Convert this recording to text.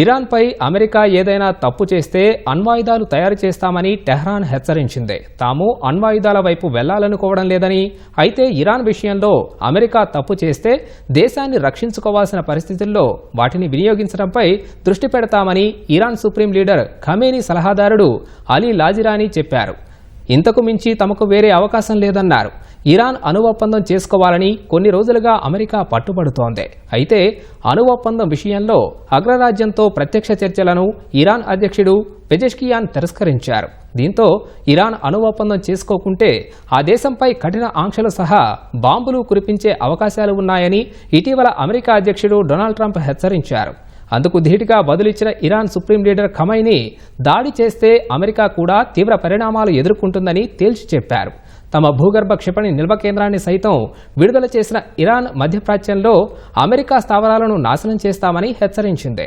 ఇరాన్పై America ఏదైనా తప్పు చేస్తే అణ్వాయుధాలు తయారు చేస్తామని టెహ్రాన్ హెచ్చరించింది. తాము అణ్వాయుధాల వైపు వెళ్ళాలనుకోవడం లేదని అయితే ఇరాన్ విషయంలో అమెరికా తప్పు చేస్తే దేశాన్ని రక్షించుకోవాల్సిన పరిస్థితుల్లో వాటిని వినియోగించడంపై దృష్టి పెడతామని ఇరాన్ సుప్రీం లీడర్ ఖమేని సలహాదారుడు అలీ లాజిరానీ చెప్పారు. ఇంతకు మించి తమకు వేరే అవకాశం లేదన్నారు. ఇరాన్ అణు ఒప్పందం చేసుకోవాలని కొన్ని రోజులుగా అమెరికా పట్టుబడుతోంది. అయితే అణు ఒప్పందం విషయంలో అగ్రరాజ్యంతో ప్రత్యక్ష చర్చలను ఇరాన్ అధ్యక్షుడు పెజెష్కియాన్ తిరస్కరించారు. దీంతో ఇరాన్ అణు ఒప్పందం చేసుకోకుంటే ఆ దేశంపై కఠిన ఆంక్షలు సహా బాంబులు కురిపించే అవకాశాలు ఉన్నాయని ఇటీవల అమెరికా అధ్యక్షుడు డొనాల్డ్ ట్రంప్ హెచ్చరించారు. అందుకు ధీటుగా బదులిచ్చిన ఇరాన్ సుప్రీం లీడర్ ఖమైని దాడి చేస్తే అమెరికా కూడా తీవ్ర పరిణామాలు ఎదుర్కొంటుందని తేల్చి చెప్పారు. తమ భూగర్భ క్షిపణి నిల్వ కేంద్రాన్ని సైతం విడుదల చేసిన ఇరాన్ మధ్యప్రాచ్యంలో అమెరికా స్థావరాలను నాశనం చేస్తామని హెచ్చరించింది.